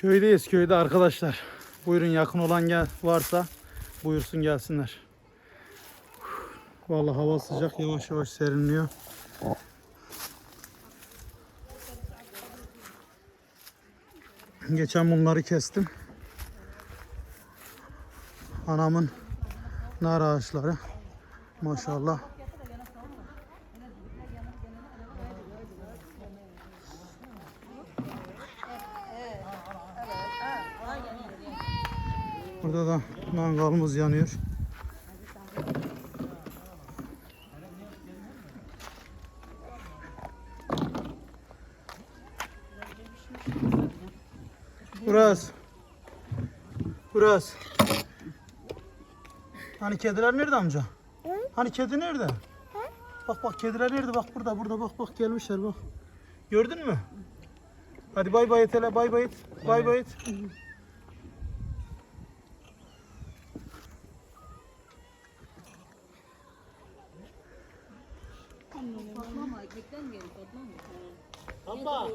Köydeyiz köyde arkadaşlar. Buyurun yakın olan gel varsa buyursun gelsinler. Vallahi hava sıcak yavaş yavaş serinliyor. Geçen bunları kestim. Anamın nar ağaçları. Maşallah. Burada da mangalımız yanıyor. Burası. Burası. Hani kediler nerede amca? Hani kedi nerede? Bak bak kediler nerede? Bak burada burada bak bak gelmişler bak. Gördün mü? Hadi bay bay et hele bay bay et. Bay bay et. Fatma mı? Erkekten mi geldi Fatma mı? Baba.